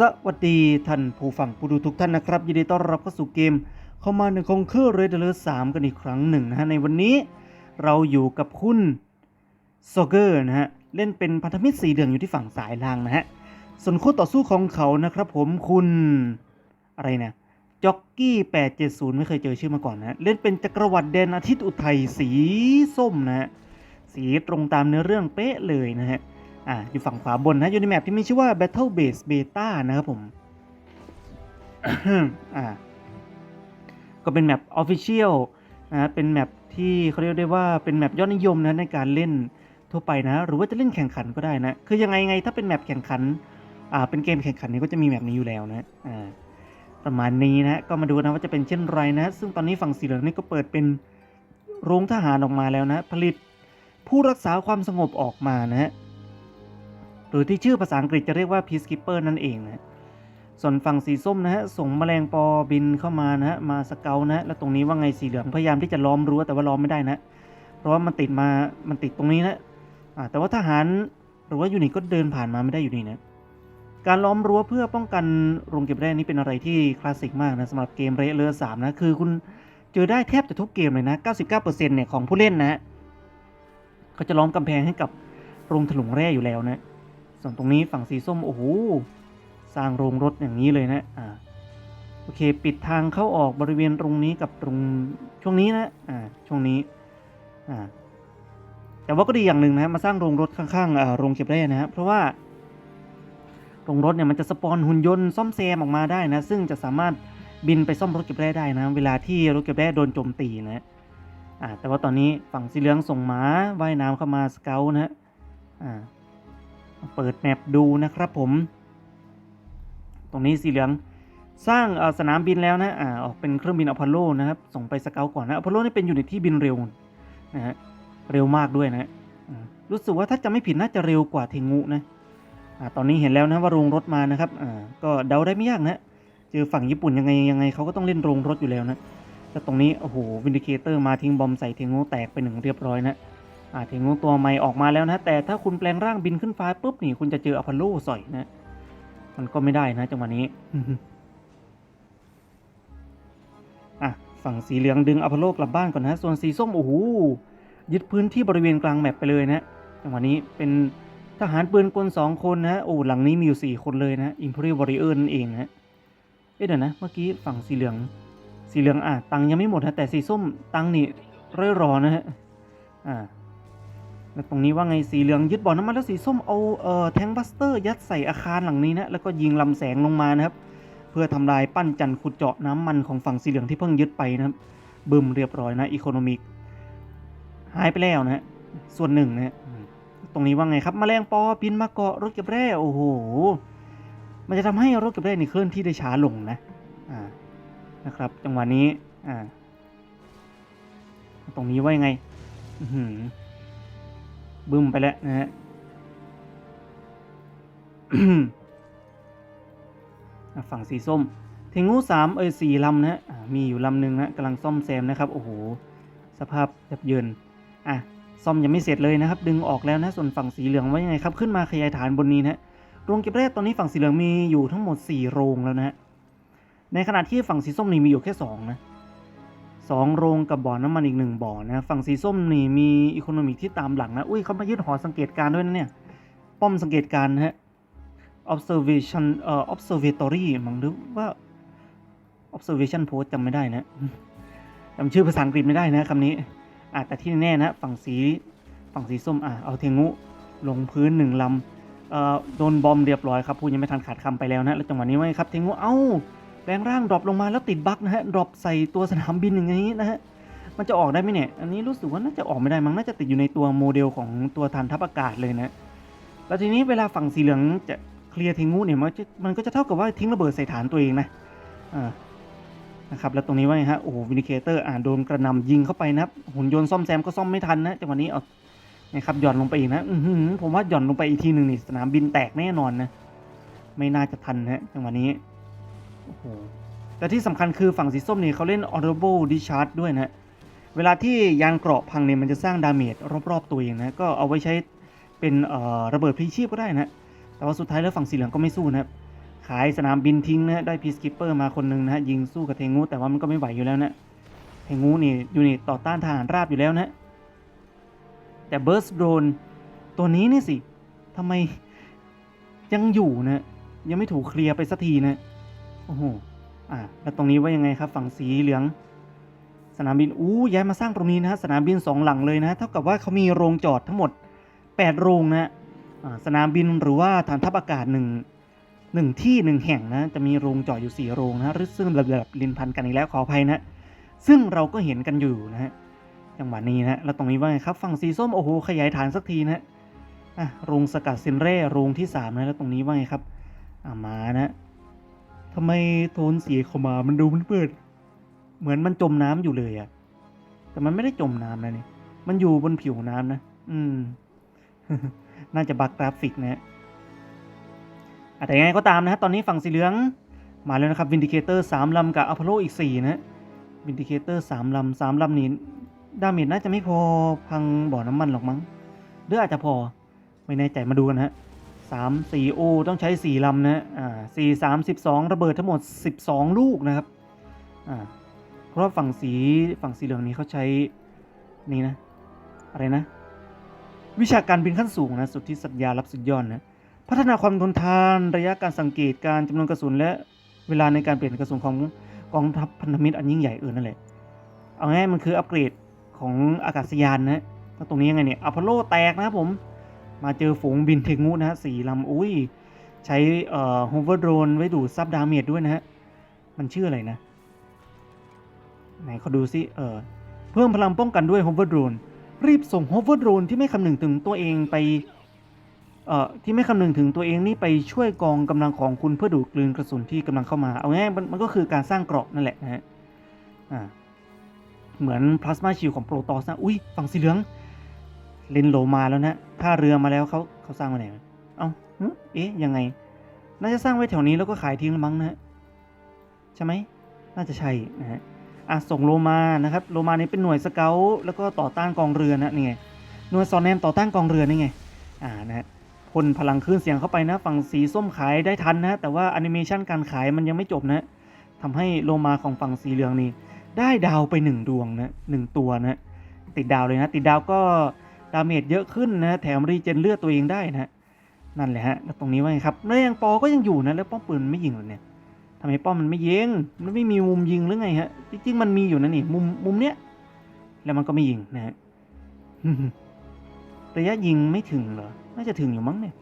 สวัสดีท่านผู้ฟังผู้ดูทุกท่านนะครับ ยินดีต้อนรับเข้าสู่เกม เข้ามาในคงเคอร์เรดเลอร์สามกันอีกครั้งหนึ่งนะฮะในวันนี้เราอยู่กับคุณโซเกอร์นะฮะเล่นเป็นพันธมิตรสีเหลืองอยู่ที่ฝั่งสายล่างนะฮะส่วนคู่ต่อสู้ของเขานะครับผมคุณอะไรนะจ็อกกี้870 ไม่เคยเจอชื่อมาก่อนนะฮะเล่นเป็นจักรวรรดิแดนอาทิตย์อุทัยสีส้มนะฮะสีตรงตามเนื้อเรื่องเป๊ะเลยนะฮะ อ่าอยู่ฝั่งขวาบนนะอยู่ในแมปที่มีชื่อว่า Battle Base Beta นะครับผมอ่าก็เป็นแมป Official นะเป็นแมปที่เขาเรียกได้ว่าเป็นแมปยอดนิยมนะในการเล่นทั่วไปนะ หรือว่าจะเล่นแข่งขันก็ได้นะ คือยังไงไงถ้าเป็นแมปแข่งขันอ่าเป็นเกมแข่งขันนี้ก็จะมีแมปนี้อยู่แล้วนะอ่าประมาณนี้นะก็มาดูนะว่าจะเป็นเช่นไรนะ ซึ่งตอนนี้ฝั่งสีเหลืองนี่ก็เปิดเป็นโรงทหารออกมาแล้วนะ ผลิตผู้รักษาความสงบออกมานะฮะ หรือที่ชื่อภาษาอังกฤษจะเรียกว่า Peacekeeper นั่นเองนะส่วนฝั่งสีส้มนะฮะส่งแมลงปอบินเข้ามานะฮะมาสเกลนะแล้วตรงนี้ว่าไงสีเหลืองพยายามที่จะล้อมรั้วแต่ว่าล้อมไม่ได้นะเพราะว่ามันติดมามันติดตรงนี้นะอ่าแต่ว่าทหารหรือว่ายูนิตก็เดินผ่านมาไม่ได้อยู่ดีนะการล้อมรั้วเพื่อป้องกันโรงเก็บแร่นี่เป็นอะไรที่คลาสสิกมากนะสำหรับเกมเรเรือสามนะคือคุณเจอได้แทบจะทุกเกมเลยนะ 99%เนี่ยของผู้เล่นนะฮะเขาจะล้อมกำแพงให้กับโรงถลุงแร่อยู่แล้วนะ ส่วนตรงนี้ฝั่งสีส้ม โอ้โห สร้างโรงรถอย่างนี้เลยนะ อ่า โอเค ปิดทางเข้าออกบริเวณตรงนี้กับตรงช่วงนี้นะ อ่า ช่วงนี้ อ่า แต่ว่าก็ดีอย่างหนึ่งนะมาสร้างโรงรถข้างๆโรงเก็บแร่นะฮะเพราะว่าโรงรถเนี่ยมันจะสปอนหุ่นยนต์ซ่อมแซมออกมาได้นะ ซึ่งจะสามารถบินไปซ่อมรถเก็บแร่ได้นะ เวลาที่รถเก็บแร่โดนโจมตีนะอ่าแต่ว่าตอนนี้ฝั่งสีเหลืองส่งหมาว่ายน้ำเข้ามาสเกลนะฮะอ่า เปิดแมปดูนะครับผม ตรงนี้สีเหลืองสร้างสนามบินแล้วนะอ่าออกเป็นเครื่องบินอพอลโลนะครับ ส่งไปสเกลก่อนนะอพอลโลนี่เป็นอยูนิตที่บินเร็วนะฮะเร็วมากด้วยนะรู้สึกว่าถ้าจะไม่ผิดน่าจะเร็วกว่าเทงูนะอ่าตอนนี้เห็นแล้วนะว่าโรงรถมานะครับอ่าก็เดาได้ไม่ยากนะเจอฝั่งญี่ปุ่นยังไงยังไงเขาก็ต้องเล่นโรงรถอยู่แล้วนะแต่ตรงนี้โอ้โหวินดิเคเตอร์มาทิ้งบอมใส่เทงูแตกไปหนึ่งเรียบร้อยนะ อ่าเทงูตัวใหม่ออกมาแล้วนะแต่ถ้าคุณแปลงร่างบินขึ้นฟ้าปุ๊บนี่คุณจะเจออพอลโลสอยนะ มันก็ไม่ได้นะจังหวะนี้อะฝั่งสีเหลืองดึงอพอลโลกลับบ้านก่อนนะส่วนสีส้มโอ้โหยึดพื้นที่บริเวณกลางแมปไปเลยนะจังหวะนี้เป็นทหารปืนกลสองคนนะโอ้หลังนี้มีอยู่สี่คนเลยนะอิมพ r รีวอริเออร์นั่นเองนะเอ๊ะเดี๋ยวนะ เมื่อกี้ฝั่งสีเหลือง สีเหลืองอะตังยังไม่หมดนะแต่สีส้มตังนี่เร่อยรอนะฮะอ่า แล้วตรงนี้ว่าไงสีเหลืองยึดบ่อน้ำมันแล้วสีส้มเอาเอ่อแทงบัสเตอร์ยัดใส่อาคารหลังนี้นะแล้วก็ยิงลำแสงลงมานะครับ เพื่อทำลายปั้นจันขุดเจาะน้ำมันของฝั่งสีเหลืองที่เพิ่งยึดไปนะครับบึมเรียบร้อยนะอีโคโนมิกหายไปแล้วนะฮะส่วนหนึ่งนะฮะตรงนี้ว่าไงครับมแมลงปอบินมาเกาะรถเก็บแร่โอ้โหมันจะทำให้รถเก็บแร่นี่เคลื่อนที่ได้ช้าลงนะอ่านะครับ จังหวะนี้อ่าตรงนี้ว่ายังไง อือหือ บึ้มไปแล้วนะฮะฝั่งสีส้ม เทงูสามเอยสี่ลำนะฮะมีอยู่ลำหนึ่งนะกำลังซ่อมแซมนะครับ โอ้โห สภาพยับเยิน อะ ซ่อมยังไม่เสร็จเลยนะครับ ดึงออกแล้วนะ ส่วนฝั่งสีเหลืองว่ายังไงครับ ขึ้นมาขยายฐานบนนี้นะฮะโรงเก็บแร่ตอนนี้ฝั่งสีเหลืองมีอยู่ทั้งหมด 4 โรงแล้วนะฮะในขณะที่ฝั่งสีส้มนี่มีอยู่แค่ 2 นะ สองโรงกับบ่อน้ำมันอีกหนึ่งบ่อนะฝั่งสีส้มนี่มีอีโคโนมิกที่ตามหลังนะ อุ้ยเขามายึดหอสังเกตการ์ด้วยนะเนี่ย ป้อมสังเกตการณ์นะฮะ observation เอ่อ observatory มั้งหรือว่า observation post จำไม่ได้นะจำชื่อภาษาอังกฤษไม่ได้นะคำนี้อะแต่ที่แน่นะฝั่งสีฝั่งสีส้มอะเอาเทงูลงพื้นหนึ่งลำเอ่อโดนบอมเรียบร้อยครับพูดยังไม่ทันขาดคำไปแล้วนะ แล้วจังหวะนี้ว่าครับเทงูเอ้า แปลงร่างดรอปลงมาแล้วติดบั๊กนะฮะดรอปใส่ตัวสนามบินอย่างนี้นะฮะมันจะออกได้ไหมเนี่ยอันนี้รู้สึกว่าน่าจะออกไม่ได้มั้งน่าจะติดอยู่ในตัวโมเดลของตัวฐานทัพอากาศเลยนะแล้วทีนี้เวลาฝั่งสีเหลืองจะเคลียร์ทิ้งงูเนี่ยมันจะมันก็จะเท่ากับว่าทิ้งระเบิดใส่ฐานตัวเองนะอ่านะครับแล้วตรงนี้ว่าไงฮะโอ้โหวินิเคเตอร์อ่าโดนกระหนำยิงเข้าไปนับหุ่นยนต์ซ่อมแซมก็ซ่อมไม่ทันนะจังหวะนี้เอานะครับหย่อนลงไปอีกนะอือผมว่าหย่อนลงไปอีกทีหนึ่งนี่สนามบินแตกแน่นอนนะไม่น่าจะทันนะฮะจังหวะนี้ แต่ที่สำคัญคือฝั่งสีส้มนี่เขาเล่น Honorable Discharge ด้วยนะเวลาที่ยานเกราะพังเนี่ยมันจะสร้างดาเมจรอบๆตัวเองนะก็เอาไว้ใช้เป็นระเบิดพลีชีพก็ได้นะแต่ว่าสุดท้ายแล้วฝั่งสีเหลืองก็ไม่สู้นะครับขายสนามบินทิ้งนะได้พีซคิปเปอร์มาคนหนึ่งนะฮะยิงสู้กับเทงูแต่ว่ามันก็ไม่ไหวอยู่แล้วนะเทงูนี่ยูนิตต่อต้านทหารราบอยู่แล้วนะแต่เบิร์สโดนตัวนี้นี่สิทำไมยังอยู่นะยังไม่ถูกเคลียร์ไปสักทีนะ โอ้โหอ่าแล้วตรงนี้ว่ายังไงครับ ฝั่งสีเหลือง สนามบินอู้ย้ายมาสร้างตรงนี้นะฮะสนามบินสองหลังเลยนะเท่ากับว่าเขามีโรงจอดทั้งหมด 8 โรงนะสนามบินหรือว่าฐานทัพอากาศหนึ่งหนึ่งที่หนึ่งแห่งนะจะมีโรงจอดอยู่ 4 โรงนะหรือซึ่งแบบแบบลินพันกันอีกแล้วขออภัยนะซึ่งเราก็เห็นกันอยู่นะฮะจังหวะนี้นะแล้วตรงนี้ว่าไงครับฝั่งสีส้มโอ้โหขยายฐานสักทีนะอะโรงสกัดซินเร่โรงที่สามนะแล้วตรงนี้ว่าไงครับอ่ามานะ ทำไมโทนสีเขามามันดูมันเปิดเหมือนมันจมน้ำอยู่เลยอะแต่มันไม่ได้จมน้ำนะนี่ มันอยู่บนผิวน้ำนะ อืม น่าจะบักกราฟิกนะฮะแต่ยังไงก็ตามนะฮะ ตอนนี้ฝั่งสีเหลือง มาแล้วนะครับ วินดิเคเตอร์สามลำกับอพอลโลอีกสี่นะฮะวินดิเคเตอร์สามลำสามลำนี้ดาเมจน่าจะไม่พอพังบ่อน้ำมันหรอกมั้งหรืออาจจะพอ ไม่แน่ใจมาดูกันนะฮะ สามสี่โอต้องใช้สี่ลำนะอ่าสี่สามสิบสองระเบิดทั้งหมดสิบสองลูกนะครับอ่าเพราะว่าฝั่งสีฝั่งสีเหลืองนี้เขาใช้นี่นะอะไรนะ วิชาการบินขั้นสูงนะสุดที่สัญญารับสุดยอดนะพัฒนาความทนทานระยะการสังเกตการจำนวนกระสุนและเวลาในการเปลี่ยนกระสุนของกองทัพพันธมิตรอันยิ่งใหญ่เออนั่นแหละเอาง่ายมันคืออัปเกรดของอากาศยานนะแล้วตรงนี้ยังไงเนี่ยอพอลโลแตกนะครับผม มาเจอฝูงบินเทงูนะฮะสี่ลำอุ้ย ใช้เอ่อโฮเวอร์โดรนไว้ดูดซับดาเมจด้วยนะฮะ มันชื่ออะไรนะ ไหนเขาดูซิเออเพิ่มพลังป้องกันด้วยโฮเวอร์โดรนรีบส่งโฮเวอร์โดรนที่ไม่คำนึงถึงตัวเองไปเอ่อที่ไม่คำนึงถึงตัวเองนี่ไปช่วยกองกำลังของคุณเพื่อดูดกลืนกระสุนที่กำลังเข้ามา เอาง่ายมันมันก็คือการสร้างเกราะนั่นแหละนะฮะอ่าเหมือนพลาสมาชิลของโปรตอสนะ อุ้ยฝั่งสีเหลือง เลนโลมาแล้วนะท่าเรือมาแล้วเขาเขาสร้างไว้ไหนเอ้าเอ๊ะยังไง น่าจะสร้างไว้แถวนี้แล้วก็ขายทิ้งมั้งนะฮะใช่ไหมน่าจะใช่นะฮะอะส่งโลมานะครับโลมานี้เป็นหน่วยสเกลแล้วก็ต่อต้านกองเรือนะนี่ไงหน่วยซอนแนมต่อต้านกองเรือนี่ไงอ่านะฮะพ่นพลังคลื่นเสียงเข้าไปนะ ฝั่งสีส้มขายได้ทันนะ แต่ว่าแอนิเมชันการขายมันยังไม่จบนะทำให้โลมาของฝั่งสีเหลืองนี่ได้ดาวไปหนึ่งดวงนะหนึ่งตัวนะ ติดดาวเลยนะ ติดดาวก็ ดาเมจเยอะขึ้นนะแถมรีเจนเลือดตัวเองได้นะนั่นแหละฮะแล้วตรงนี้ว่าไงครับแล้วยังปอก็ยังอยู่นะแล้วป้อมปืนไม่ยิงเหรอเนี่ยทำไมป้อมมันไม่ยิงมันไม่มีมุมยิงหรือไงฮะจริงๆมันมีอยู่นะนี่มุมมุมเนี้ยแล้วมันก็ไม่ยิงนะฮะระยะยิงไม่ถึงเหรอน่าจะถึงอยู่มั้งเนี่ย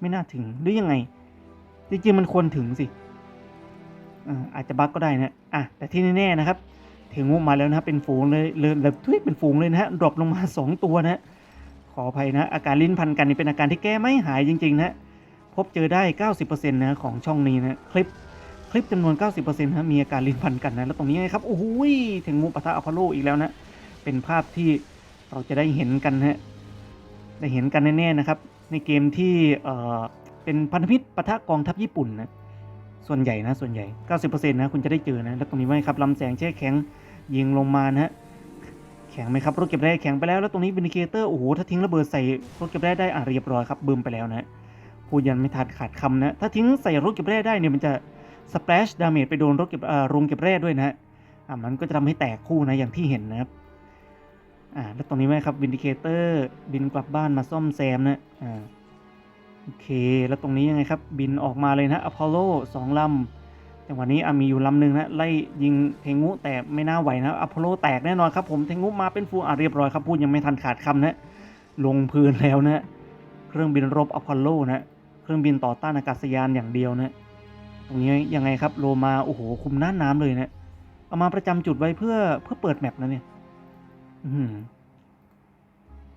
ไม่น่าถึงหรือยังไง จริงๆมันควรถึงสิอาจจะบั๊กก็ได้นะอะแต่ที่แน่ๆนะครับเทงูมาแล้วนะครับเป็นฝูงเลยเลยแบบทุยเป็นฝูงเลยนะฮะดรอปลงมาสองตัวนะฮะ ออภัยนะ อาการลิ้นพันกันนี่เป็นอาการที่แก้ไม่หายจริงๆนะพบเจอได้ 90%นะของช่องนี้นะคลิปคลิปจำนวน 90%นะมีอาการลิ้นพันกันนะแล้วตรงนี้ไงครับโอ้โหถึงงูปะทะอพอลโลอีกแล้วนะเป็นภาพที่เราจะได้เห็นกันนะฮะได้เห็นกันแน่ๆนะครับ ในเกมที่เอ่อเป็นพันธมิตรปะทะกองทัพญี่ปุ่นนะส่วนใหญ่นะส่วนใหญ่ 90%นะคุณจะได้เจอนะแล้วตรงนี้ไว้ครับลำแสงแช่แข็งยิงลงมานะฮะ แข็งไหมครับรถเก็บแร่แข็งไปแล้วแล้วตรงนี้วินิเคเตอร์โอ้โหถ้าทิ้งระเบิดใส่รถเก็บแร่ได้อะเรียบร้อยครับบึมไปแล้วนะพูดยันไม่ทันขาดคำนะถ้าทิ้งใส่รถเก็บแร่ได้เนี่ยมันจะสเปรชดาเมจไปโดนรถเก็บเอ่อโรงเก็บแร่ด้วยนะอะมันก็จะทำให้แตกคู่นะอย่างที่เห็นนะครับอ่าแล้วตรงนี้ไหมครับวินดิเคเตอร์บินกลับบ้านมาซ่อมแซมนะอ่าโอเค แล้วตรงนี้ยังไงครับ บินออกมาเลยนะอพอลโลสองลำ จังหวะนี้มีอยู่ลำหนึ่งนะไล่ยิงเทงุแต่ไม่น่าไหวนะอพอลโลแตกแน่นอนครับผมเทงุมาเป็นฟูอะเรียบร้อยครับพูดยังไม่ทันขาดคำนะลงพื้นแล้วนะเครื่องบินรบอพอลโลนะเครื่องบินต่อต้านอากาศยานอย่างเดียวนะตรงนี้ยังไงครับโลมาโอ้โหคุมหน้าน้ำเลยนะเอามาประจำจุดไว้เพื่อเพื่อเปิดแมปนะเนี่ย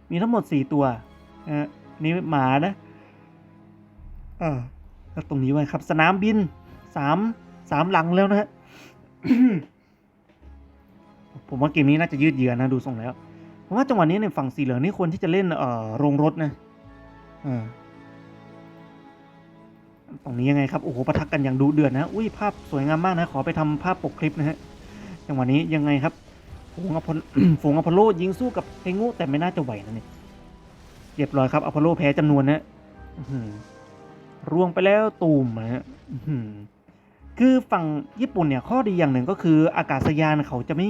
มีทั้งหมดสี่ตัวนะนี่หมานะอ่าตรงนี้ไว้ครับ สนามบินสาม สามหลังแล้วนะฮะผมว่าเกมนี้น่าจะยืดเยื้อนะดูทรงแล้วผมว่าจังหวะนี้ในฝั่งสีเหลืองนี่ควรที่จะเล่นเอ่อโรงรถนะเออตรงนี้ยังไงครับโอ้โหประทะกันอย่างดุเดือดนะอุ้ยภาพสวยงามมากนะขอไปทำภาพปกคลิปนะฮะจังหวะนี้ยังไงครับฝูงอพอลฝูงอพอลโลยิงสู้กับเทงูแต่ไม่น่าจะไหวนะเนี่ยเรียบร้อยครับอพอลโลแพ้จำนวนนะอื้อหือรวงไปแล้วตูมนะฮะ คือฝั่งญี่ปุ่นเนี่ยข้อดีอย่างหนึ่งก็คืออากาศยานเขาจะไม่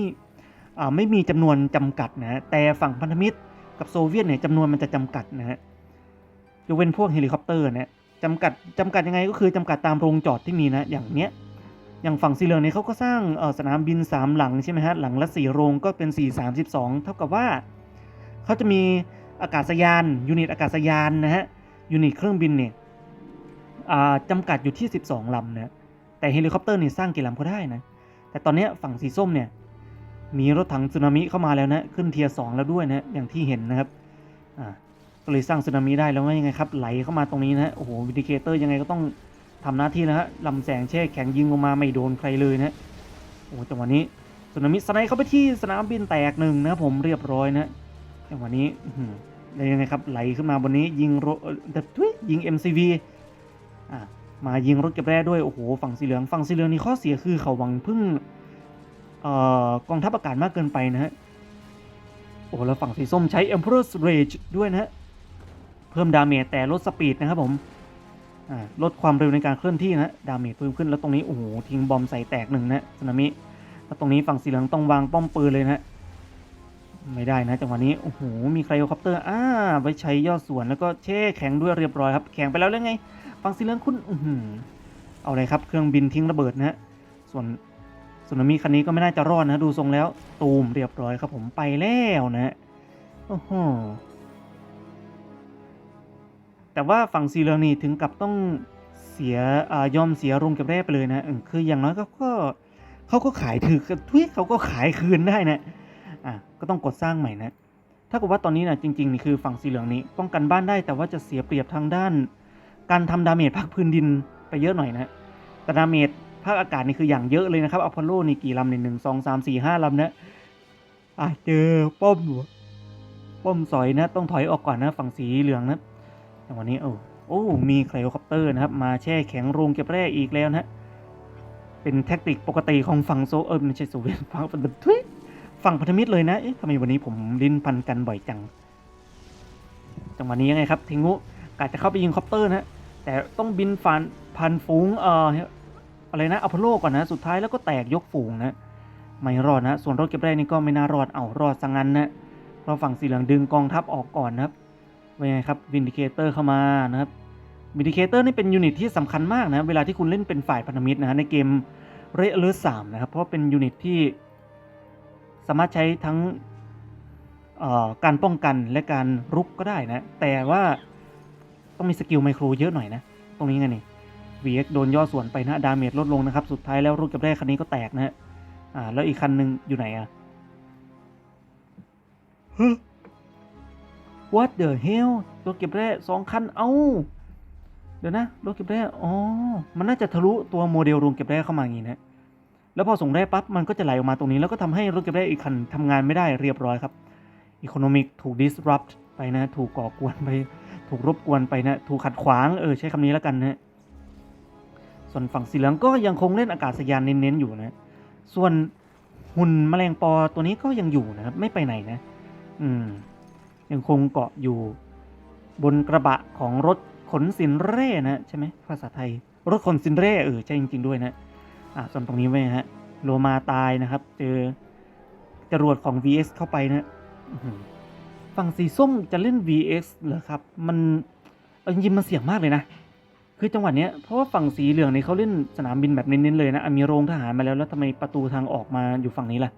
ไม่มีจำนวนจำกัดนะแต่ฝั่งพันธมิตรกับโซเวียตเนี่ยจำนวนมันจะจำกัดนะฮะยกเว้นพวกเฮลิคอปเตอร์เนี่ยจำกัดจำกัดยังไงก็คือจำกัดตามโรงจอดที่มีนะอย่างเนี้ยอย่างฝั่งสีเหลืองเนี่ยเขาก็สร้างสนามบิน 3 หลังใช่ไหมฮะหลังละ4โรงก็เป็น 4 32 เท่ากับว่าเขาจะมีอากาศยานยูนิตอากาศยานนะฮะยูนิตเครื่องบินเนี่ยจำกัดอยู่ที่ 12ลำนะ แต่เฮลิคอปเตอร์เนี่ยสร้างกี่ลำก็ได้นะ แต่ตอนนี้ฝั่งสีส้มเนี่ยมีรถถังสึนามิเข้ามาแล้วนะ ขึ้นเทียร์สแล้วด้วยนะ อย่างที่เห็นนะครับอ่าก็เลยสร้างสึนามิได้แล้วว่ายังไงครับ ไหลเข้ามาตรงนี้นะโอ้โหวิดิเคเตอร์ยังไงก็ต้องทำหน้าที่นะฮะลำแสงแช่แข็งยิงลงมาไม่โดนใครเลยนะโอ้จังหวะนี้สึนามิสไนด์เข้าไปที่สนามบินแตกหนึ่งนะครับผมเรียบร้อยนะจังหวะนี้อืได้ยังไงครับไหลขึ้นมาบนนี้ยิงโรเอ่อแต่ทุยยิง MCV อะ มายิงรถเก็บแร่ด้วยโอ้โหฝั่งสีเหลืองฝั่งสีเหลืองนี่ข้อเสียคือเขาหวังพึ่งเอ่อกองทัพอากาศมากเกินไปนะฮะโอ้แล้วฝั่งสีส้มใช้ Emperor's Rage ด้วยนะฮะเพิ่มดาเมจแต่ลดสปีดนะครับผมลดความเร็วในการเคลื่อนที่นะดาเมจเพิ่มขึ้นแล้วตรงนี้โอ้โหทิ้งบอมใส่แตกหนึ่งนะสนามิแล้วตรงนี้ฝั่งสีเหลืองต้องวางป้อมปืนเลยนะไม่ได้นะจังหวะนี้โอ้โหมีไครโอคอปเตอร์อ่าไว้ใช้ย่อส่วนแล้วก็แช่แข็งด้วยเรียบร้อยครับแข็งไปแล้วแล้วไง ฝั่งสีเหลืองคุณอือหือเอาเลยครับ เครื่องบินทิ้งระเบิดนะฮะ ส่วนสึนามิคันนี้ก็ไม่น่าจะรอดนะ ดูทรงแล้ว ตูมเรียบร้อยครับผมไปแล้วนะฮะ โอ้โห แต่ว่าฝั่งซีเหลืองนี่ถึงกับต้องเสียอายอมเสียโรงเก็บแร่ไปเลยนะคืออย่างน้อยก็ก็เขาก็ขายถือทุยเขาก็ขายคืนได้นะ อะ ก็ต้องกดสร้างใหม่นะ ถ้ากับว่าตอนนี้นะจริงๆนี่คือฝั่งสีเหลืองนี้ป้องกันบ้านได้แต่ว่าจะเสียเปรียบทางด้าน การทำดาเมจภาคพื้นดินไปเยอะหน่อยนะแต่ดาเมจภาคอากาศนี่คืออย่างเยอะเลยนะครับอพอลโลนี่กี่ลำเนี่ยหนึ่งสองสามสี่ห้าลำนะอะเจอป้อมอยู่ป้อมสอยนะ ต้องถอยออกก่อนนะฝั่งสีเหลืองนะแต่วันนี้โอ้โอ้มีไคลโอคอปเตอร์นะครับ มาแช่แข็งโรงเก็บแร่อีกแล้วนะเป็นแท็กติกปกติของฝั่งโซเออไม่ใช่โซเวียตฝั่งทุยฝั่งพันธมิตรเลยนะเอ๊ะทำไมวันนี้ผมลิ้นพันกันบ่อยจังจังหวะนี้ยังไงครับทิงุกาจะเข้าไปยิงคอปเตอร์นะ แต่ต้องบินฟันพันฝูงเอ่ออะไรนะอพอลโลก่อนนะสุดท้ายแล้วก็แตกยกฝูงนะไม่รอดนะ ส่วนรถเก็บแร่นี่ก็ไม่น่ารอดเอารอดสังงันนะเราฝั่งสีเหลืองดึงกองทัพออกก่อนนะครับว่าไงครับวินดิเคเตอร์เข้ามานะครับวินดิเคเตอร์นี่เป็นยูนิตที่สำคัญมากนะเวลาที่คุณเล่นเป็นฝ่ายพันธมิตรนะฮะในเกมเรเลอร์สามนะครับเพราะเป็นยูนิตที่สามารถใช้ทั้งการป้องกันและการรุกก็ได้นะ แต่ว่า ต้องมีสกิลไมโครเยอะหน่อยนะ ตรงนี้ไงนี่ VX โดนย่อส่วนไปนะดาเมจลดลงนะครับ สุดท้ายแล้วรถกับแรกคันนี้ก็แตกนะฮะอ่า แล้วอีกคันหนึ่งอยู่ไหนอะฮะ What the hell รถเก็บแร่สองคัน เอ้า เดี๋ยวนะ รถเก็บแร่ อ๋อ มันน่าจะทะลุตัวโมเดลโรงเก็บแร่เข้ามาอย่างนี้นะ แล้วพอส่งแร่ปั๊บ มันก็จะไหลออกมาตรงนี้ แล้วก็ทำให้รถเก็บแร่อีกคันทำงานไม่ได้เรียบร้อยครับ อีโคโนมิกถูก disrupt ไปนะ ถูกก่อกวนไป ถูกรบกวนไปนะถูกขัดขวางเออใช้คำนี้แล้วกันนะส่วนฝั่งสีเหลืองก็ยังคงเล่นอากาศยานเน้นๆอยู่นะ ส่วนหุ่นแมลงปอตัวนี้ก็ยังอยู่นะครับไม่ไปไหนนะ อืม ยังคงเกาะอยู่ บนกระบะของรถขนสินเร่นะใช่ไหมภาษาไทย รถขนสินเร่เออใช่จริง ๆด้วยนะอะส่วนตรงนี้ไว้ฮะโลมาตายนะครับ เจอจรวดของ VX เข้าไปนะ ฝั่งสีส้มจะเล่น VX เหรอครับ มันจริงๆมันเสี่ยงมากเลยนะ คือจังหวะเนี้ยเพราะว่าฝั่งสีเหลืองนี่เขาเล่นสนามบินแบบเน้นๆเลยนะอะมีโรงทหารมาแล้วแล้วทำไมประตูทางออกมาอยู่ฝั่งนี้ล่ะ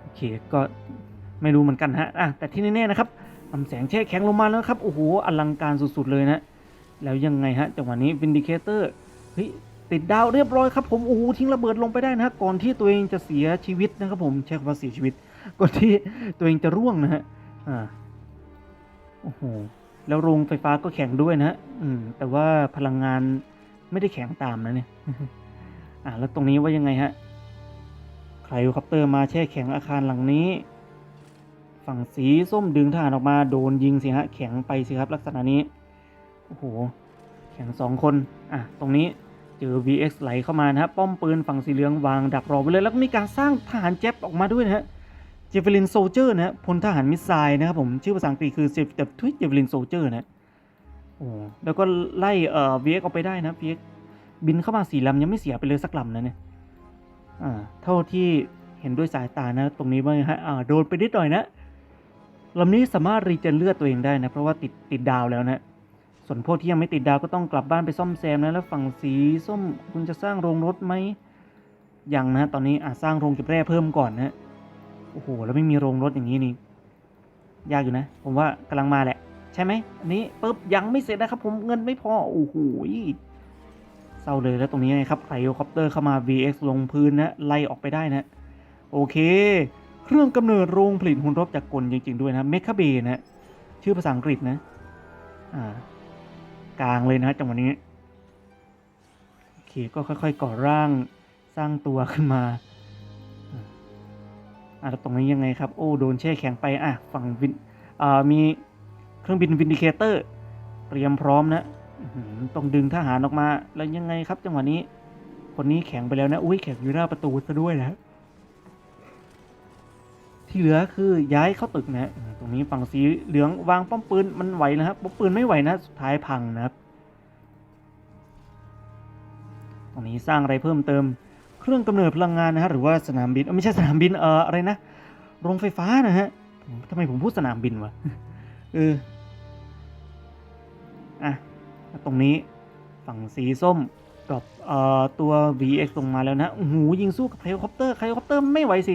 โอเคก็ไม่รู้เหมือนกันฮะอะแต่ที่แน่ๆนะครับลำแสงแช่แข็งลงมาแล้วครับ โอ้โห อลังการสุดๆเลยนะ แล้วยังไงฮะจังหวะนี้วินดิเคเตอร์เฮ้ย ติดดาวเรียบร้อยครับผมโอ้โหทิ้งระเบิดลงไปได้นะฮะก่อนที่ตัวเองจะเสียชีวิตนะครับผมใช้คำว่าเสียชีวิต ก่อนที่ตัวเองจะร่วงนะฮะอ่าโอ้โหแล้วโรงไฟฟ้าก็แข็งด้วยนะฮะอืมแต่ว่าพลังงานไม่ได้แข็งตามนะเนี่ยอ่าแล้วตรงนี้ว่ายังไงฮะไคลคอปเตอร์มาแช่แข็งอาคารหลังนี้ ฝั่งสีส้มดึงทหารออกมาโดนยิงสิฮะแข็งไปสิครับ ลักษณะนี้โอ้โหแข็งสองคนอะตรงนี้ เจอ VX ไหลเข้ามานะฮะป้อมปืนฝั่งสีเหลืองวางดักรอไว้เลย แล้วก็มีการสร้างทหารเจ็บออกมาด้วยนะฮะเจฟเวลินโซเจอร์นะพลทหารมิสไซล์นะครับผมชื่อภาษาอังกฤษคือเจฟทวิตเจฟเวลินโซเจอร์นะโอ้แล้วก็ไล่เอ่อ VX ออกไปได้นะ VX บินเข้ามาสี่ลำยังไม่เสียไปเลยสักลำนะเนี่ยอ่าเท่าที่เห็นด้วยสายตานะ ตรงนี้ว่างฮะอ่าโดนไปนิดหน่อยนะลำนี้สามารถรีเจนเลือดตัวเองได้นะ เพราะว่าติดติดดาวแล้วนะ ส่วนพวกที่ยังไม่ติดดาวก็ต้องกลับบ้านไปซ่อมแซมนะแล้วฝั่งสีส้มคุณจะสร้างโรงรถไหมยังนะ ตอนนี้อะสร้างโรงเก็บแร่เพิ่มก่อนนะโอ้โหแล้วไม่มีโรงรถอย่างนี้นี่ยากอยู่นะ ผมว่ากำลังมาแหละ ใช่ไหมอันนี้ปุ๊บยังไม่เสร็จนะครับ ผมเงินไม่พอโอ้โหเศร้าเลยแล้วตรงนี้นะครับไคลโอคอปเตอร์เข้ามา VX ลงพื้นนะไล่ออกไปได้นะ โอเค เครื่องกำเนิดโรงผลิตหุ่นรบจากกลจริงๆด้วยนะเมคาเบนะชื่อภาษาอังกฤษนะอ่า กลางเลยนะจังหวะนี้โอเคก็ค่อยๆก่อร่างสร้างตัวขึ้นมาอะแล้วตรงนี้ยังไงครับ โอ้โดนแช่แข็งไปอะฝั่งวินอ่ามีเครื่องบินวินดิเคเตอร์เตรียมพร้อมนะต้องดึงทหารออกมาแล้วยังไงครับ จังหวะนี้ คนนี้แข็งไปแล้วนะอุ้ยแข็งอยู่หน้าประตูซะด้วยนะที่เหลือคือย้ายเข้าตึกนะ รงนี้ฝั่งสีเหลืองวางป้อมปืนมันไหวนะครับป้อมปืนไม่ไหวนะสุดท้ายพังนะครับ ตรงนี้สร้างอะไรเพิ่มเติม เครื่องกำเนิดพลังงานนะฮะหรือว่าสนามบินเอ้ยไม่ใช่สนามบินเอ่ออะไรนะโรงไฟฟ้านะฮะทำไมผมพูดสนามบินวะเอออะตรงนี้ฝั่งสีส้มกับเอ่อตัว VX ลงมาแล้วนะโอ้โหยิงสู้กับไคลคอปเตอร์ไคลคอปเตอร์ไม่ไหวสิ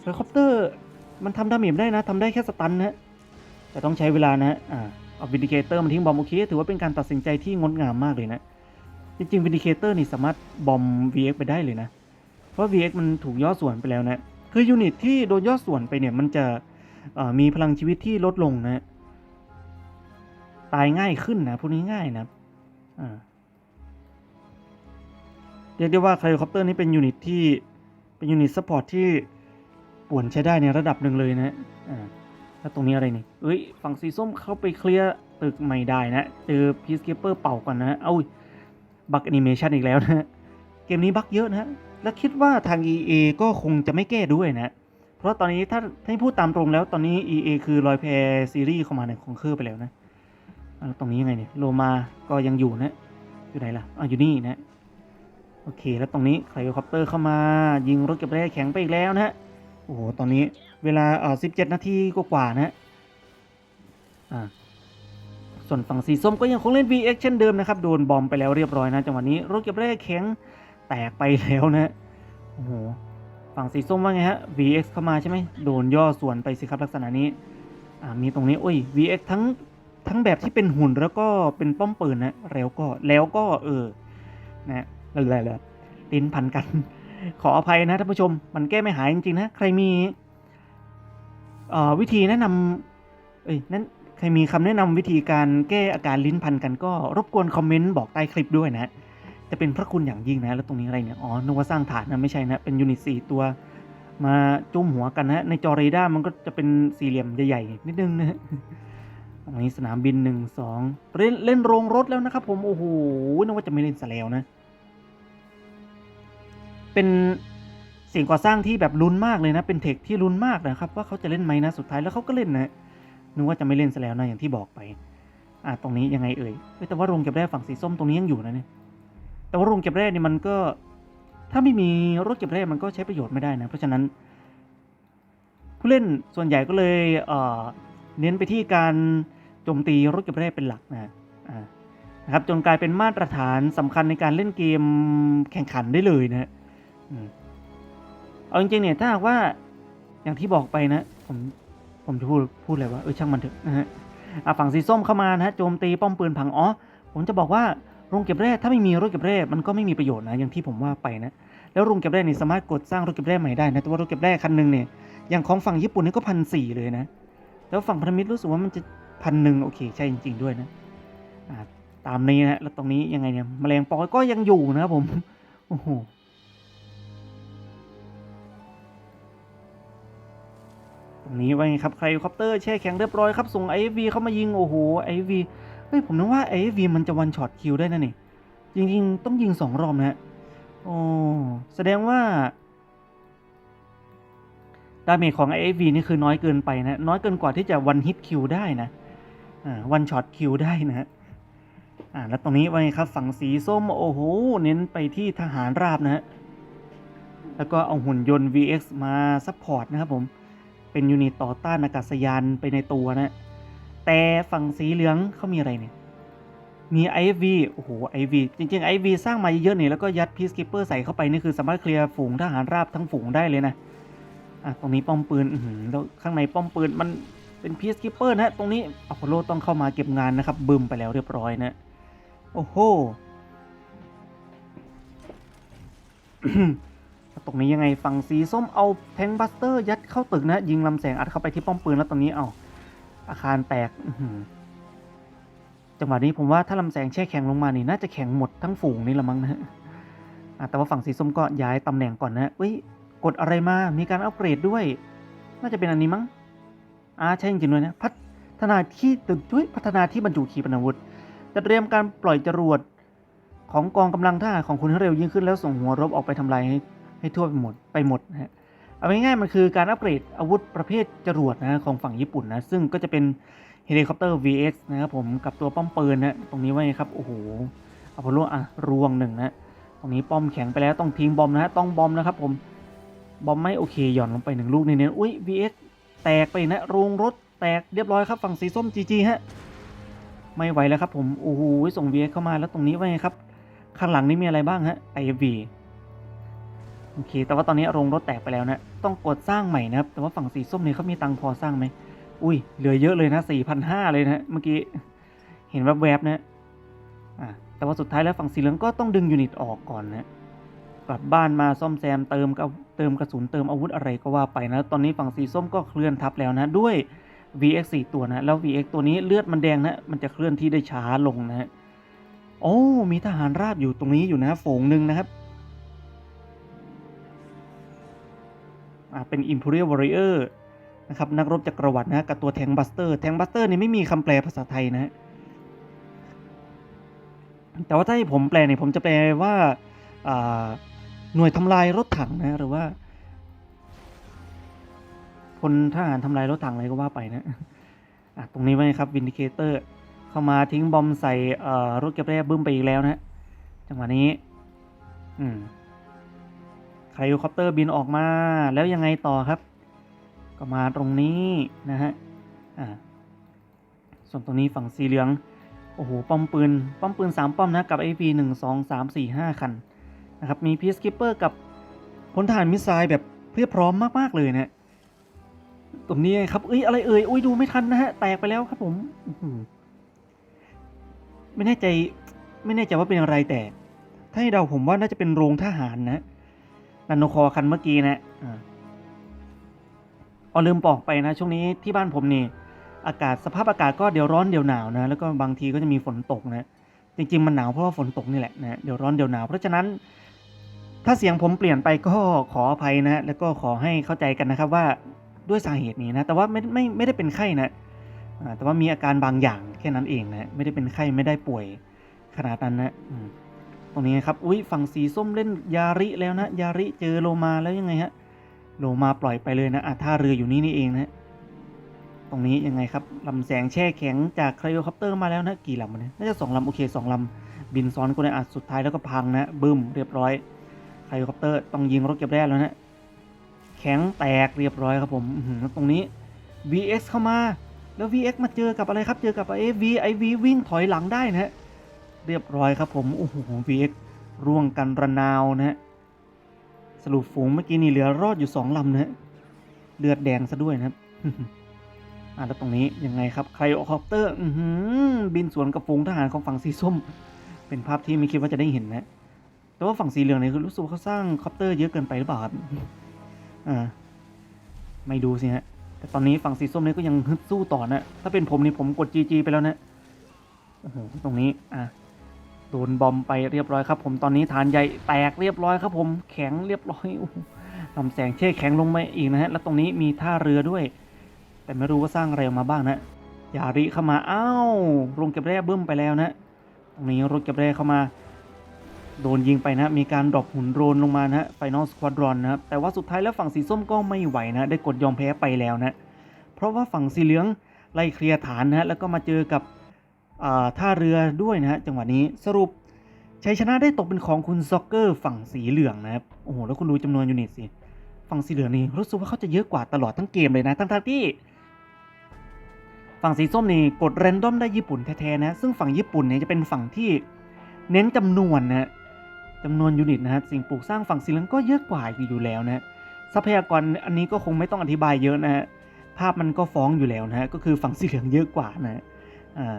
ไคลคอปเตอร์ มันทำดาเมจได้นะทำได้แค่สตันนะ แต่ต้องใช้เวลานะฮะอ่าเอาวินดิเคเตอร์มาทิ้งบอมโอเคถือว่าเป็นการตัดสินใจที่งดงามมากเลยนะ จริงๆวินดิเคเตอร์นี่สามารถบอม VX ไปได้เลยนะ เพราะ VX มันถูกย่อส่วนไปแล้วนะ คือยูนิตที่โดนย่อส่วนไปเนี่ยมันจะมีพลังชีวิตที่ลดลงนะ ตายง่ายขึ้นนะพูดง่ายนะอ่าเรียกได้ว่าไคลโคปเตอร์นี่เป็นยูนิตที่เป็นยูนิตซัพพอร์ตที่ ป่วนใช้ได้ในระดับหนึ่งเลยนะอ่าแล้วตรงนี้อะไรนี่เอ้ยฝั่งสีส้มเข้าไปเคลียร์ตึกไม่ได้นะ เจอพีซเกเปอร์เป่าก่อนนะเอ้าบักแอนิเมชันอีกแล้วนะเกมนี้บักเยอะนะและคิดว่าทาง EA ก็คงจะไม่แก้ด้วยนะ เพราะตอนนี้ถ้าให้พูดตามตรงแล้วตอนนี้ EA คือลอยแพซีรีส์เข้ามาในของเครือไปแล้วนะตรงนี้ยังไงเนี่ยโลมาก็ยังอยู่นะ อยู่ไหนล่ะอ่าอยู่นี่นะ โอเค แล้วตรงนี้ไคลคอปเตอร์เข้ามา ยิงรถเก็บแร่แข็งไปอีกแล้วนะ โอ้โห ตอนนี้เวลาเอ่อ17นาทีกว่าๆนะอ่าส่วนฝั่งสีส้มก็ยังคงเล่น VX เช่นเดิมนะครับ โดนบอมไปแล้วเรียบร้อยนะจังหวะนี้รถเก็บแร่แข็งแตกไปแล้วนะโอ้โหฝั่งสีส้มว่าไงฮะ VX เข้ามาใช่ไหมโดนย่อส่วนไปสิครับลักษณะนี้อ่ามีตรงนี้โอ้ย VX ทั้งทั้งแบบที่เป็นหุ่นแล้วก็เป็นป้อมปืนนะแล้วก็แล้วก็เออนะอะไรเลยลิ้นพันกัน ขออภัยนะท่านผู้ชม มันแก้ไม่หายจริงๆนะ ใครมีวิธีแนะนำเอ้ยนั้นใครมีคำแนะนำวิธีการแก้อาการลิ้นพันกันก็รบกวนคอมเมนต์บอกใต้คลิปด้วยนะจะเป็นพระคุณอย่างยิ่งนะ แล้วตรงนี้อะไรเนี่ย อ๋อนึกว่าสร้างฐานนะไม่ใช่นะ เป็นยูนิตสี่ตัว มาจุ่มหัวกันนะ ในจอเรดาร์มันก็จะเป็นสี่เหลี่ยมใหญ่ๆนิดนึงนะตรงนี้สนามบินหนึ่งสองเล่นเล่นโรงรถแล้วนะครับผม โอ้โหนึกว่าจะไม่เล่นซะแล้วนะ เป็นสิ่งก่อสร้างที่แบบลุ้นมากเลยนะ เป็นเทคที่ลุ้นมากนะครับ ว่าเขาจะเล่นไหมนะสุดท้ายแล้วเขาก็เล่นนะนึกว่าจะไม่เล่นซะแล้วนะอย่างที่บอกไปอะตรงนี้ยังไงเอ่ยแต่ว่าโรงเก็บแร่ฝั่งสีส้มตรงนี้ยังอยู่นะเนี่ยแต่ว่าโรงเก็บแร่นี่มันก็ ถ้าไม่มีรถเก็บแร่มันก็ใช้ประโยชน์ไม่ได้นะ เพราะฉะนั้น ผู้เล่นส่วนใหญ่ก็เลยเเน้นไปที่การโจมตีรถเก็บแร่เป็นหลักนะอ่านะครับจนกลายเป็นมาตรฐานสำคัญในการเล่นเกมแข่งขันได้เลยนะ เอาจริงๆเนี่ยถ้าหากว่าอย่างที่บอกไปนะ ผมผมจะพูดพูดอะไรวะเออช่างมันเถอะนะฮะอะฝั่งสีส้มเข้ามานะฮะโจมตีป้อมปืนพังอ๋อผมจะบอกว่าโรงเก็บแร่ถ้าไม่มีโรถเก็บแร่มันก็ไม่มีประโยชน์นะอย่างที่ผมว่าไปนะแล้วโรงเก็บแร่นี่สามารถกดสร้างโรถเก็บแร่ใหม่ได้นะแต่ว่าโรถเก็บแร่คันหนึ่งเนี่ยอย่างของฝั่งญี่ปุ่นนี่ก็พันสี่เลยนะ แล้วฝั่งพันธมิตรรู้สึกว่ามันจะพันหนึ่งโอเคใช่จริง ๆ ด้วยนะอ่าตามนี้นะแล้วตรงนี้ยังไงเนี่ยแมลงปอยก็ยังอยู่นะครับผมโอ้โห ตรงนี้ว่าไงครับใครคอปเตอร์แช่แข็งเรียบร้อยครับส่ง IFV เข้ามายิงโอ้โห IFV เฮ้ยผมนึกว่า IFV มันจะวันช็อตคิวได้นะนี่จริงๆ ต้องยิงสองรอบนะฮะโอ้แสดงว่าดาเมจของ IFV นี่คือน้อยเกินไปนะ น้อยเกินกว่าที่จะวันฮิตคิวได้นะอ่าวันช็อตคิวได้นะฮะอ่าแล้วตรงนี้ว่าไงครับ ฝั่งสีส้ม โอ้โห เน้นไปที่ทหารราบนะฮะ แล้วก็เอาหุ่นยนต์ VX มาซัพพอร์ตนะครับผม เป็นยูนิตต่อต้านอากาศยานไปในตัวนะ แต่ฝั่งสีเหลืองเขามีอะไรเนี่ย มี IV โอ้โห IV จริงๆ IV สร้างมาเยอะๆเนี่ยแล้วก็ยัด Peacekeeper ใส่เข้าไปนี่คือสามารถเคลียร์ฝูงทหารราบทั้งฝูงได้เลยนะ อะตรงนี้ป้อมปืนแล้วข้างในป้อมปืนมันเป็น Peacekeeper นะตรงนี้อพอลโลต้องเข้ามาเก็บงานนะครับบึมไปแล้วเรียบร้อยนะ โอ้โห ตรงนี้ยังไงฝั่งสีส้มเอาแทงบัสเตอร์ยัดเข้าตึกนะ ยิงลำแสงอัดเข้าไปที่ป้อมปืนแล้วตรงนี้เอาอาคารแตกจังหวะนี้ผมว่าถ้าลำแสงแช่แข็งลงมานี่น่าจะแข็งหมดทั้งฝูงนี่ละมั้งนะแต่ว่าฝั่งสีส้มก็ย้ายตำแหน่งก่อนนะเอ้ยกดอะไรมา มีการอัปเกรดด้วย น่าจะเป็นอันนี้มั้งอ่าใช่จริงด้วยนะพัฒนาที่ตึกด้วยพัฒนาที่บรรจุขีปนาวุธจะเตรียมการปล่อยจรวดของกองกำลังทหารของคุณให้เร็วยิ่งขึ้นแล้วส่งหัวรบออกไปทำลายให้ ให้ทั่วไปหมดไปหมดนะฮะเอาง่ายๆมันคือการอัปเกรดอาวุธประเภทจรวดนะของฝั่งญี่ปุ่นนะซึ่งก็จะเป็นเฮลิคอปเตอร์ VX นะครับผมกับตัวป้อมปืนนะตรงนี้ไว้ครับโอ้โหอพอลโลอะรวงหนึ่งนะตรงนี้ป้อมแข็งไปแล้วต้องทิ้งบอมนะฮะต้องบอมนะครับผมบอมไม่โอเคหย่อนลงไปหนึ่งลูกเน้นๆอุ้ย VX แตกไปนะโรงรถแตกเรียบร้อยครับฝั่งสีส้ม GG ฮะไม่ไหวแล้วครับผมโอ้โหส่ง VX เข้ามาแล้วตรงนี้ไว้ครับข้างหลังนี่มีอะไรบ้างฮะ IFV โอเค แต่ว่าตอนนี้โรงรถแตกไปแล้วนะ ต้องกดสร้างใหม่นะครับ แต่ว่าฝั่งสีส้มเนี่ยเขามีตังพอสร้างไหม อุ้ย เหลือเยอะเลยนะสี่พันห้าเลยนะ เมื่อกี้ เห็นแวบๆนะ อะ แต่ว่าสุดท้ายแล้วฝั่งสีเหลืองก็ต้องดึงยูนิตออกก่อนนะ กลับบ้านมาซ่อมแซมเติมกับเติมกระสุนเติมอาวุธอะไรก็ว่าไปนะ ตอนนี้ฝั่งสีส้มก็เคลื่อนทับแล้วนะ ด้วย VX 4ตัวนะ แล้ว VX ตัวนี้เลือดมันแดงนะ มันจะเคลื่อนที่ได้ช้าลงนะฮะ โอ้ มีทหารราบอยู่ตรงนี้อยู่นะ ฝูงหนึ่งนะครับ เป็น Imperial Warrior นะครับนักรบจักรวรรดินะกับตัวแทงบัสเตอร์แทงบัสเตอร์นี่ไม่มีคำแปลภาษาไทยนะ แต่ว่าถ้าให้ผมแปลเนี่ยผมจะแปลว่าหน่วยทำลายรถถังนะหรือว่าพลทหารทำลายรถถังอะไรก็ว่าไปนะะตรงนี้ไว้ครับวินดิเคเตอร์เข้ามาทิ้งบอมใส่รถเก็บแร่บึ้มไปอีกแล้วนะจังหวะนี้ อืม ไคลคอปเตอร์บินออกมาแล้วยังไงต่อครับ ก็มาตรงนี้นะฮะอ่าส่วนตรงนี้ฝั่งสีเหลือง โอ้โห ป้อมปืน ป้อมปืน 3 ป้อมนะ กับ AP 1 2 3 4 5 คันนะครับ มีพีซกิปเปอร์กับพลทหารมิสไซล์แบบเพียบพร้อมมาก ๆ เลยนะตรงนี้ครับเอ้ยอะไรเอ่ยอุ้ยดูไม่ทันนะฮะ แตกไปแล้วครับผมไม่แน่ใจ ไม่แน่ใจว่าเป็นอะไรแต่ ถ้าให้เดาผมว่าน่าจะเป็นโรงทหารนะ นันโนคอคันเมื่อกี้นะอ่าอ๋อลืมบอกไปนะ ช่วงนี้ที่บ้านผมนี่ อากาศสภาพอากาศก็เดี๋ยวร้อนเดี๋ยวหนาวนะ แล้วก็บางทีก็จะมีฝนตกนะ จริง ๆ มันหนาวเพราะว่าฝนตกนี่แหละนะ เดี๋ยวร้อนเดี๋ยวหนาว เพราะฉะนั้น ถ้าเสียงผมเปลี่ยนไปก็ขออภัยนะ แล้วก็ขอให้เข้าใจกันนะครับว่าด้วยสาเหตุนี้นะ แต่ว่าไม่ไม่ไม่ได้เป็นไข้นะอ่าแต่ว่ามีอาการบางอย่างแค่นั้นเองนะ ไม่ได้เป็นไข้ไม่ได้ป่วยขนาดนั้นนะอืม ตรงนี้ครับ อุ้ยฝั่งสีส้มเล่นยาริแล้วนะ ยาริเจอโลมาแล้วยังไงฮะ โลมาปล่อยไปเลยนะอะท่าเรืออยู่นี่นี่เองนะ ตรงนี้ยังไงครับลำแสงแช่แข็งจากไคลโอคอปเตอร์มาแล้วนะกี่ลำวะเนี่ยน่าจะสองลำโอเคสองลำบินซ้อนกันเลยอะสุดท้ายแล้วก็พังนะบึ้มเรียบร้อยไคลโอคอปเตอร์ต้องยิงรถเก็บแร่แล้วนะแข็งแตกเรียบร้อยครับผมตรงนี้ VX เข้ามาแล้ว VX มาเจอกับอะไรครับ เจอกับไอ้ VIV วิ่งถอยหลังได้นะฮะ เรียบร้อยครับผม โอ้โห VX ร่วงกันระนาวนะฮะ สรุปฝูงเมื่อกี้นี่เหลือรอดอยู่สองลำนะฮะ เลือดแดงซะด้วยนะครับ อ่าแล้วตรงนี้ยังไงครับไคลโอกคอปเตอร์บินสวนกับฝูงทหารของฝั่งสีส้ม เป็นภาพที่ไม่คิดว่าจะได้เห็นนะ แต่ว่าฝั่งสีเหลืองเนี่ยคือรู้สึกว่าเขาสร้างคอปเตอร์เยอะเกินไปหรือเปล่าครับ อ่า ไม่ดูสิฮะ แต่ตอนนี้ฝั่งสีส้มเนี่ยก็ยังฮึดสู้ต่อนะ ถ้าเป็นผมนี่ผมกด GG ไปแล้วนะโอ้โหตรงนี้ อะ โดนบอมไปเรียบร้อยครับ ผมตอนนี้ฐานใหญ่แตกเรียบร้อยครับ ผมแข็งเรียบร้อยโอ้ลำแสงเช่แข็งลงมาอีกนะฮะแล้วตรงนี้มีท่าเรือด้วย แต่ไม่รู้ว่าสร้างอะไรออกมาบ้างนะยาริเข้ามาอ้าวลงเก็บแร่เบึ้มไปแล้วนะตรงนี้รถเก็บแร่เข้ามา โดนยิงไปนะ มีการดรอปหุ่นโดรนลงมานะไฟนอลสควอดรอนนะครับแต่ว่าสุดท้ายแล้วฝั่งสีส้มก็ไม่ไหวนะ ได้กดยอมแพ้ไปแล้วนะ เพราะว่าฝั่งสีเหลืองไล่เคลียร์ฐานนะแล้วก็มาเจอกับ ท่าเรือด้วยนะฮะจังหวะนี้สรุปชัยชนะได้ตกเป็นของคุณซ็อกเกอร์ฝั่งสีเหลืองนะครับโอ้โหแล้วคุณดูจำนวนยูนิตสิฝั่งสีเหลืองนี่รู้สึกว่าเขาจะเยอะกว่าตลอดทั้งเกมเลยนะทั้งๆที่ ฝั่งสีส้มนี่กดแรนดอมได้ญี่ปุ่นแท้ๆนะซึ่งฝั่งญี่ปุ่นเนี่ยจะเป็นฝั่งที่เน้นจำนวนนะจำนวนยูนิตนะฮะสิ่งปลูกสร้างฝั่งสีเหลืองก็เยอะกว่าอยู่แล้วนะทรัพยากรอันนี้ก็คงไม่ต้องอธิบายเยอะนะฮะภาพมันก็ฟ้องอยู่แล้วนะฮะก็คือฝั่งสีเหลืองเยอะกว่านะอ่า